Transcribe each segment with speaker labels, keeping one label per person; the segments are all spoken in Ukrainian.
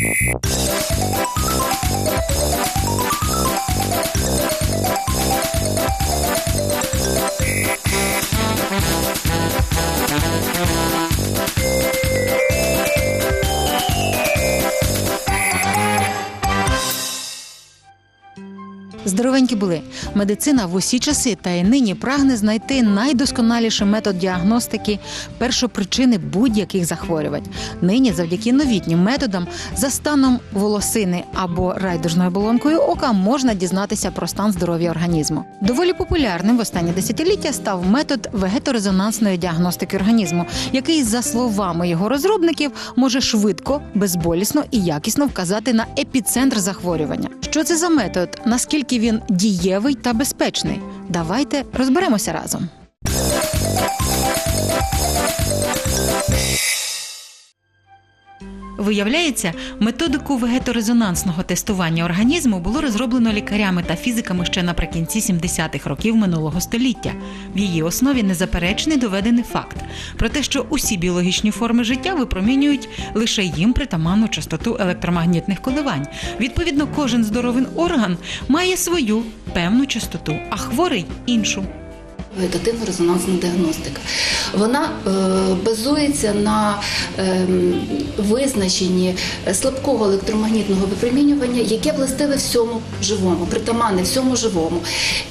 Speaker 1: Thank you. Здоровенькі були. Медицина в усі часи та й нині прагне знайти найдосконаліший метод діагностики першопричини будь-яких захворювань. Нині, завдяки новітнім методам, за станом волосини або райдужною оболонкою ока можна дізнатися про стан здоров'я організму. Доволі популярним в останні десятиліття став метод вегеторезонансної діагностики організму, який, за словами його розробників, може швидко, безболісно і якісно вказати на епіцентр захворювання. Що це за метод? Наскільки він дієвий та безпечний? Давайте розберемося разом. Виявляється, методику вегеторезонансного тестування організму було розроблено лікарями та фізиками ще наприкінці 70-х років минулого століття. В її основі незаперечний доведений факт про те, що усі біологічні форми життя випромінюють лише їм притаманну частоту електромагнітних коливань. Відповідно, кожен здоровий орган має свою певну частоту, а хворий іншу.
Speaker 2: Вегетативна резонансна діагностика. Вона е, базується на е, визначенні слабкого електромагнітного випромінювання, яке властиве всьому живому, притаманне всьому живому,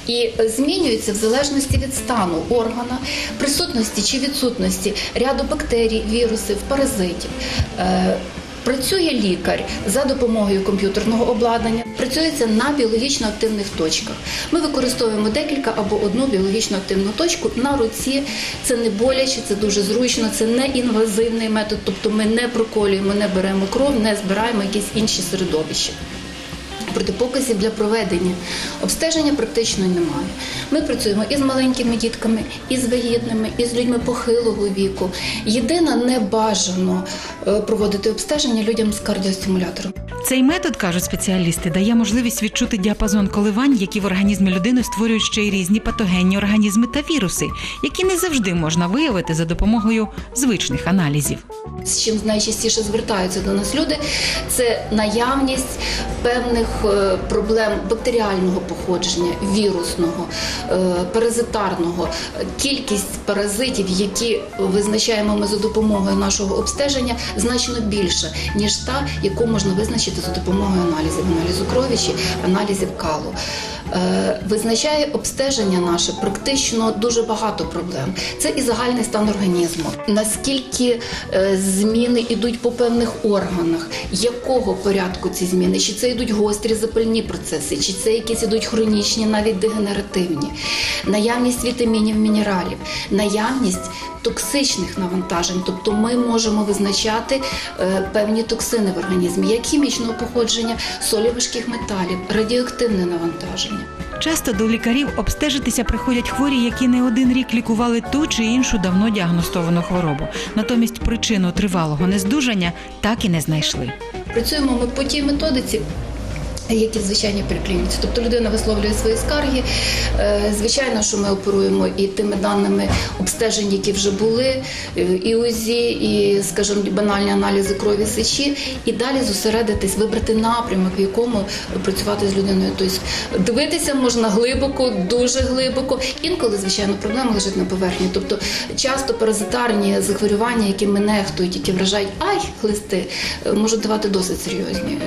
Speaker 2: і змінюється в залежності від стану органа, присутності чи відсутності ряду бактерій, вірусів, паразитів. Працює лікар за допомогою комп'ютерного обладнання, працюється на біологічно активних точках. Ми використовуємо декілька або одну біологічно активну точку на руці. Це не боляче, це дуже зручно, це не інвазивний метод, тобто ми не проколюємо, не беремо кров, не збираємо якісь інші середовища. Протипоказів для проведення обстеження практично немає. Ми працюємо і з маленькими дітками, і з вагітними, і з людьми похилого віку. Єдине не бажано е, проводити обстеження людям з кардіостимулятором.
Speaker 1: Цей метод, кажуть спеціалісти, дає можливість відчути діапазон коливань, які в організмі людини створюють ще й різні патогенні організми та віруси, які не завжди можна виявити за допомогою звичних аналізів.
Speaker 2: З чим найчастіше звертаються до нас люди, це наявність певних е, проблем бактеріального походження, вірусного, е, паразитарного, кількість паразитів, які визначаємо ми за допомогою нашого обстеження, значно більша, ніж та, яку можна визначити за допомогою аналізів, аналізу крові чи аналізів калу. Е, Визначає обстеження наше практично дуже багато проблем. Це і загальний стан організму. Наскільки е, зміни йдуть по певних органах, якого порядку ці зміни? Чи це йдуть гострі запальні процеси, чи це якісь йдуть хронічні, навіть дегенеративні, наявність вітамінів, мінералів, наявність токсичних навантажень, тобто ми можемо визначати е, певні токсини в організмі, як хімічного походження, солі важких металів, радіоактивне навантаження.
Speaker 1: Часто до лікарів обстежитися приходять хворі, які не один рік лікували ту чи іншу давно діагностовану хворобу. Натомість причину тривалого нездужання так і не знайшли.
Speaker 2: Працюємо ми по тій методиці. Які в звичайній. Тобто людина висловлює свої скарги. Е, Звичайно, що ми оперуємо і тими даними обстежень, які вже були, е, і УЗІ, і, скажімо, банальні аналізи крові сечі, і далі зосередитись, вибрати напрямок, в якому працювати з людиною. Тобто дивитися можна глибоко, дуже глибоко. Інколи, звичайно, проблема лежить на поверхні. Тобто часто паразитарні захворювання, які ми нехтують, які вражають ай, глисти, е, можуть давати досить серйозні,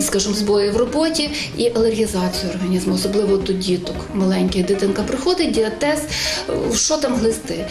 Speaker 2: скажімо, збої в роботі і алергізацію організму, особливо до діток маленьких. Дитинка приходить, діатез, е, що там глисти.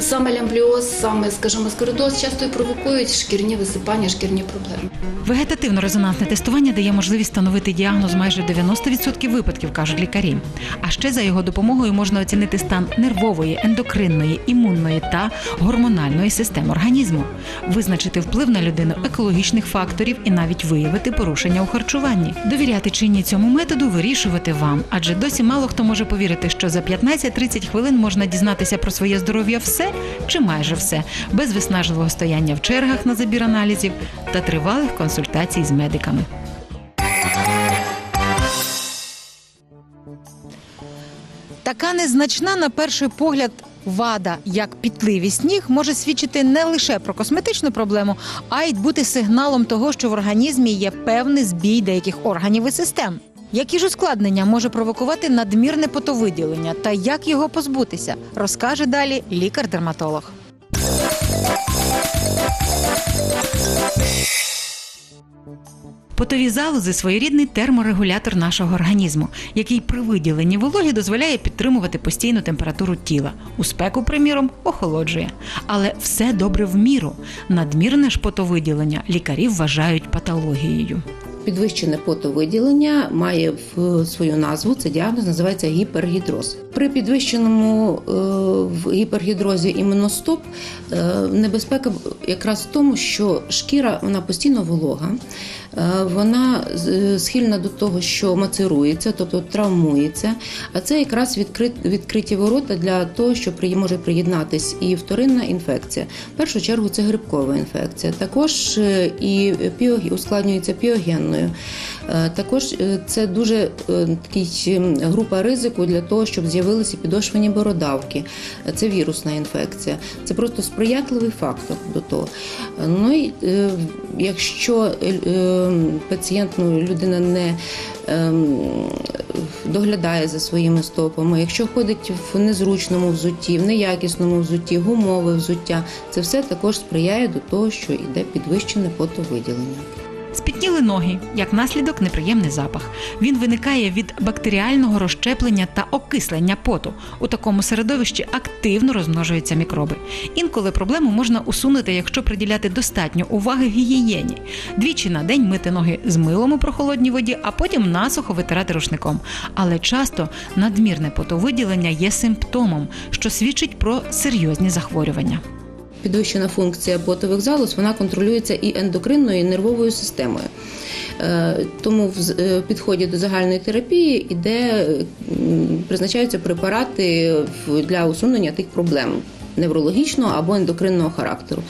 Speaker 2: Саме лямбліоз, саме, скажімо, скоридоз часто і провокують шкірні висипання, шкірні проблеми.
Speaker 1: Вегетативно-резонансне тестування дає можливість встановити діагноз майже 90% випадків, кажуть лікарі. А ще за його допомогою можна оцінити стан нервової, ендокринної, імунної та гормональної системи організму, визначити вплив на людину екологічних факторів і навіть виявити порушення у харчуванні. Довіряти чи цьому методу вирішувати вам, адже досі мало хто може повірити, що за 15-30 хвилин можна дізнатися про своє здоров'я все чи майже все, без виснажливого стояння в чергах на забір аналізів та тривалих консультацій з медиками. Така незначна на перший погляд Вада, як пітливість ніг, може свідчити не лише про косметичну проблему, а й бути сигналом того, що в організмі є певний збій деяких органів і систем. Які ж ускладнення може провокувати надмірне потовиділення та як його позбутися, розкаже далі лікар-дерматолог. Потові залози своєрідний терморегулятор нашого організму, який при виділенні вологі дозволяє підтримувати постійну температуру тіла. У спеку, приміром, охолоджує. Але все добре в міру. Надмірне ж потовиділення лікарі вважають патологією.
Speaker 3: Підвищене потовиділення має в свою назву. Це діагноз називається гіпергідроз. При підвищеному е, в гіпергідрозі імуностоп е, небезпека якраз в тому, що шкіра вона постійно волога, вона схильна до того, що мацирується, тобто травмується. А це якраз відкрит, відкриті ворота для того, що може приєднатись і вторинна інфекція. В першу чергу це грибкова інфекція. Також е, і ускладнюється піогенною. Е, Також е, це дуже е, такий група ризику для того, щоб з'явилися підошвені бородавки. Це вірусна інфекція. Це просто сприятливий фактор до того. Ну і якщо пацієнт, ну, людина не ем, доглядає за своїми стопами, якщо ходить в незручному взутті, в неякісному взутті, гумове взуття, це все також сприяє до того, що йде підвищене потовиділення.
Speaker 1: Спітніли ноги, як наслідок неприємний запах. Він виникає від бактеріального розщеплення та окислення поту. У такому середовищі активно розмножуються мікроби. Інколи проблему можна усунути, якщо приділяти достатньо уваги гігієні. Двічі на день мити ноги з милом у прохолодній воді, а потім насухо витирати рушником. Але часто надмірне потовиділення є симптомом, що свідчить про серйозні захворювання.
Speaker 3: Підвищена функція потових залоз вона контролюється і ендокринною, і нервовою системою. Е, Тому в е, підході до загальної терапії іде, призначаються препарати для усунення тих проблем неврологічного або ендокринного характеру.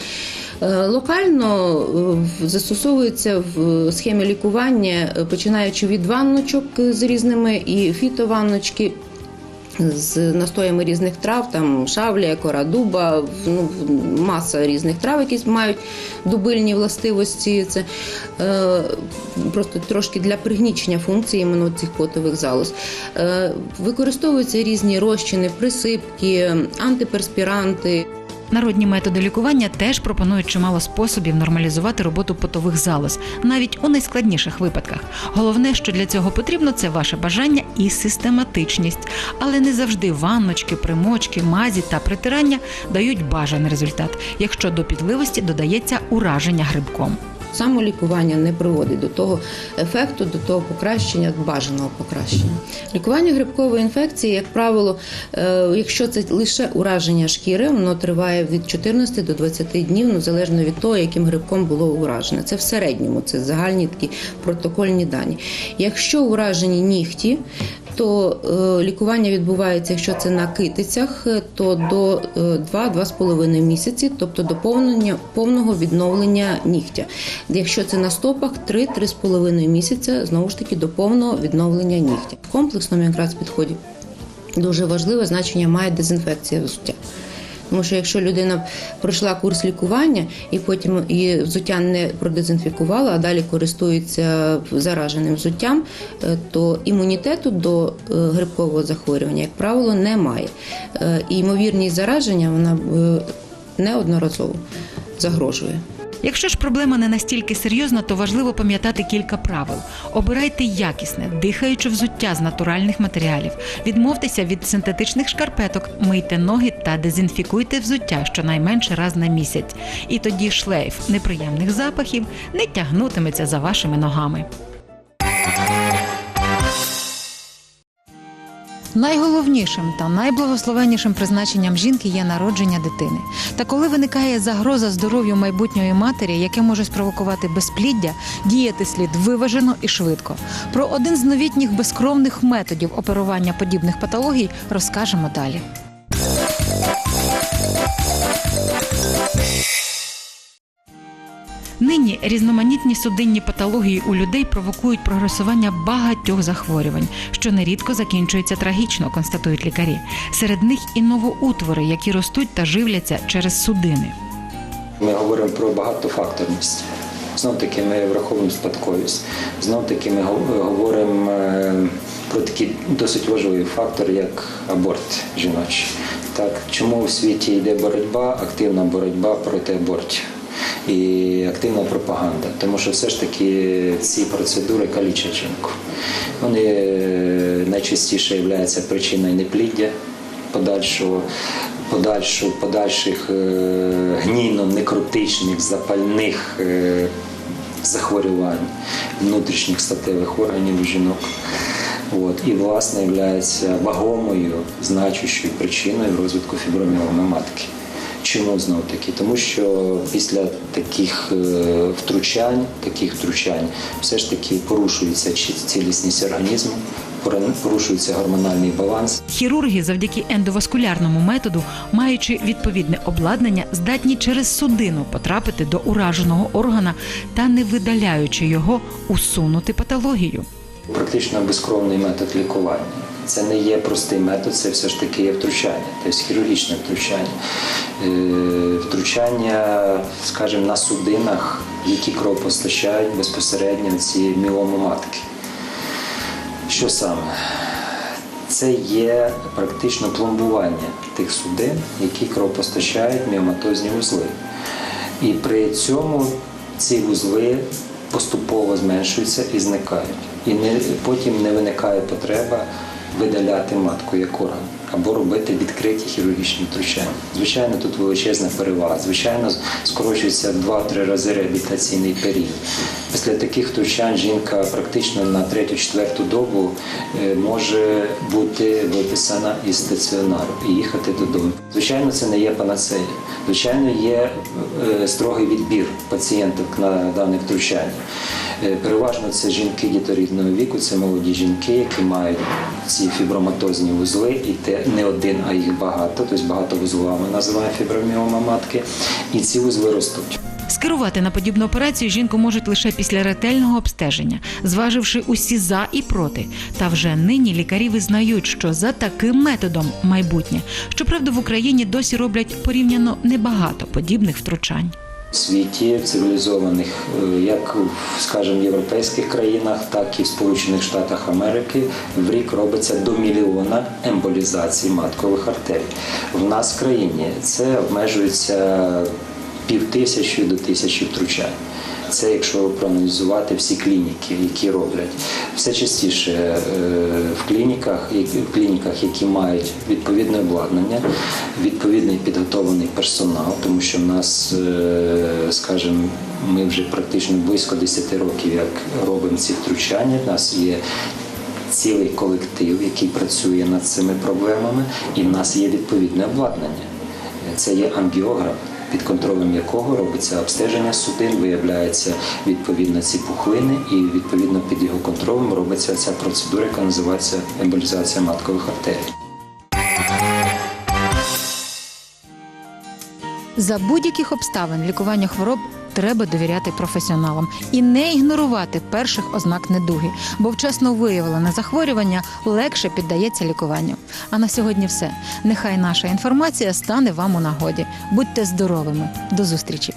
Speaker 3: Е, Локально застосовується в схемі лікування, починаючи від ванночок з різними і фітованночки, з настоями різних трав, там шавля, кора дуба, ну, маса різних трав, які мають дубильні властивості. Це е, просто трошки для пригнічення функції іменно цих потових залоз. Е, використовуються різні розчини, присипки, антиперспіранти.
Speaker 1: Народні методи лікування теж пропонують чимало способів нормалізувати роботу потових залоз, навіть у найскладніших випадках. Головне, що для цього потрібно, це ваше бажання і систематичність. Але не завжди ванночки, примочки, мазі та притирання дають бажаний результат, якщо до підливості додається ураження грибком.
Speaker 3: Самолікування не приводить до того ефекту, до того покращення, бажаного покращення. Лікування грибкової інфекції, як правило, е, якщо це лише ураження шкіри, воно триває від 14 до 20 днів, ну залежно від того, яким грибком було уражене. Це в середньому, це загальні такі протокольні дані. Якщо уражені нігті, то е, лікування відбувається, якщо це на китицях, е, то до е, 2-2,5 місяці, тобто до повного відновлення нігтя. Якщо це на стопах, 3-3,5 місяця, знову ж таки, до повного відновлення нігтя. Комплексному якраз підході дуже важливе значення має дезінфекція взуття. Тому що якщо людина пройшла курс лікування і потім її взуття не продезінфікувала, а далі користується зараженим взуттям, е, то імунітету до е, грибкового захворювання, як правило, немає. Е, І ймовірність зараження вона неодноразово загрожує.
Speaker 1: Якщо ж проблема не настільки серйозна, то важливо пам'ятати кілька правил: обирайте якісне, дихаюче взуття з натуральних матеріалів, відмовтеся від синтетичних шкарпеток, мийте ноги та дезінфікуйте взуття щонайменше раз на місяць. І тоді шлейф неприємних запахів не тягнутиметься за вашими ногами. Найголовнішим та найблагословеннішим призначенням жінки є народження дитини. Та коли виникає загроза здоров'ю майбутньої матері, яке може спровокувати безпліддя, діяти слід виважено і швидко. Про один з новітніх безкровних методів оперування подібних патологій розкажемо далі. Різноманітні судинні патології у людей провокують прогресування багатьох захворювань, що нерідко закінчується трагічно, констатують лікарі. Серед них і новоутвори, які ростуть та живляться через судини.
Speaker 4: Ми говоримо про багатофакторність. Знов таки ми враховуємо спадковість. Знов таки ми говоримо е, про такий досить важливий фактор, як аборт жіночий. Так, чому у світі йде боротьба, активна боротьба проти абортів і активна пропаганда? Тому що все ж таки ці процедури калічать жінку. Вони е, найчастіше являються причиною непліддя подальшого, подальшу, подальших е, гнійно-некротичних запальних е, захворювань внутрішніх статевих органів жінок. От, і, власне, є вагомою, значущою причиною розвитку фіброміоми матки. Чому знов таки? Тому що після таких е, втручань, таких втручань, все ж таки порушується цілісність організму, порушується гормональний баланс.
Speaker 1: Хірурги завдяки ендоваскулярному методу, маючи відповідне обладнання, здатні через судину потрапити до ураженого органа та не видаляючи його, усунути патологію.
Speaker 4: Практично безкровний метод лікування. Це не є простий метод, це все ж таки є втручання, тобто хірургічне втручання. Е, Втручання, скажімо, на судинах, які кров постачають безпосередньо ці міоми матки. Що саме? Це є практично пломбування тих судин, які кров постачають міоматозні вузли. І при цьому ці вузли поступово зменшуються і зникають. І не, потім не виникає потреба видаляти матку як орган або робити відкриті хірургічні втручання. Звичайно, тут величезна перевага. Звичайно, скорочується в 2-3 рази реабілітаційний період. Після таких втручань жінка практично на третю-четверту добу е, може бути виписана із стаціонару і їхати додому. Звичайно, це не є панацея. Звичайно, є е, строгий відбір пацієнток на дане втручання. Е, Переважно це жінки діторідного віку, це молоді жінки, які мають ці фіброматозні вузли, і те не один, а їх багато, тобто багатовузлова ми називаємо фіброміома матки, і ці вузли ростуть.
Speaker 1: Скерувати на подібну операцію жінку можуть лише після ретельного обстеження, зваживши усі за і проти. Та вже нині лікарі визнають, що за таким методом майбутнє. Щоправда, в Україні досі роблять порівняно небагато подібних втручань.
Speaker 4: В світі в цивілізованих, як як в, скажімо, європейських країнах, так і в Сполучених Штатах Америки в рік робиться до мільйона емболізацій маткових артерій. В нас в країні це обмежується пів тисячі до тисячі втручань. Це якщо проаналізувати всі клініки, які роблять. Все частіше е, в клініках, в клініках, які мають відповідне обладнання, відповідний підготовлений персонал, тому що в нас, е, скажімо, ми вже практично близько 10 років, як робимо ці втручання. У нас є цілий колектив, який працює над цими проблемами, і в нас є відповідне обладнання. Це є ангіограф, під контролем якого робиться обстеження судин, виявляються відповідно ці пухлини, і відповідно під його контролем робиться ця процедура, яка називається емболізація маткових артерій.
Speaker 1: За будь-яких обставин лікування хвороб треба довіряти професіоналам і не ігнорувати перших ознак недуги, бо вчасно виявлене захворювання легше піддається лікуванню. А на сьогодні все. Нехай наша інформація стане вам у нагоді. Будьте здоровими. До зустрічі!